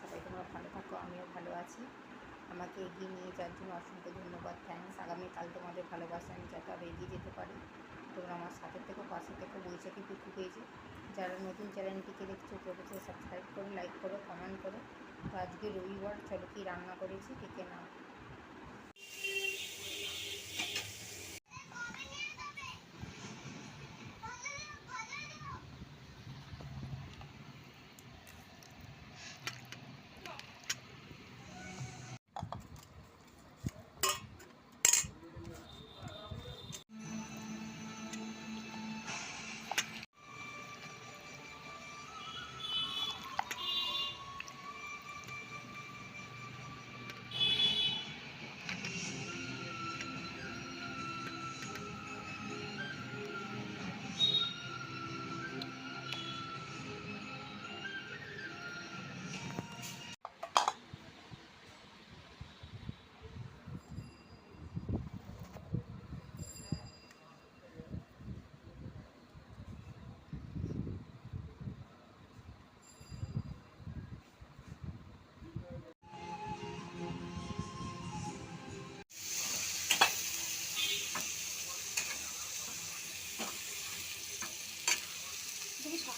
সবাই তোমরা ভালো থাকো, আমিও ভালো আছি। আমাকে এগিয়ে নিয়ে যাওয়ার জন্য অসংখ্য ধন্যবাদ। থ্যাংকস আগামীকাল তোমাদের ভালোবাসা আমি যাতে আরও এগিয়ে যেতে পারি। তোমরা আমার সাথে থেকে, পাশে থেকে বৈশাখী পিকু পেয়েছে যারা নতুন চ্যানেলটিকে দেখছ প্রবেশে সাবস্ক্রাইব করো লাইক করো কমেন্ট করো। তো আজকে রবিবার চলো কি রান্না করেছি, দেখে নাও।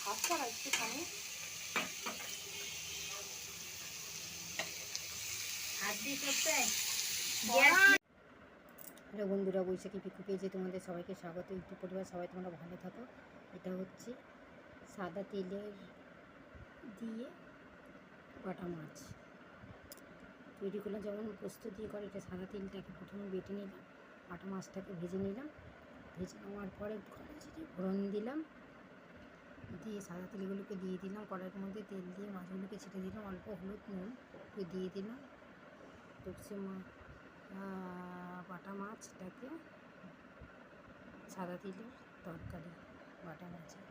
হাত ছাড়া একটুখানি। হ্যালো বন্ধুরা, বৈশাখী পিকু পেয়েছে তোমাদের সবাইকে স্বাগত। ইউটিউব পরিবার, সবাই তোমরা ভালো থাকো। এটা হচ্ছে সাদা তেলের দিয়ে বাটা মাছ। তৈরি করলাম যেমন পোস্ত দিয়ে করে, এটা সাদা তেলটাকে প্রথমে বেটে নিলাম, বাটা মাছটাকে ভেজে নিলাম। ভেজে নেওয়ার পরে ছেড়ে ফোড়ন দিলাম দিয়ে সাদা তেলগুলোকে দিয়ে দিলাম, কড়াইয়ের মধ্যে তেল দিয়ে মাছগুলোকে ছেটে দিলাম, অল্প হলুদ নুন একটু দিয়ে দিলাম। টুকসে বাটা মাছটাকে সাদা তেলের তরকারি, বাটা মাছের।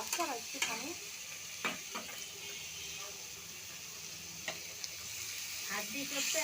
ঠিক আর একটুখানি হাত দিয়ে করতে।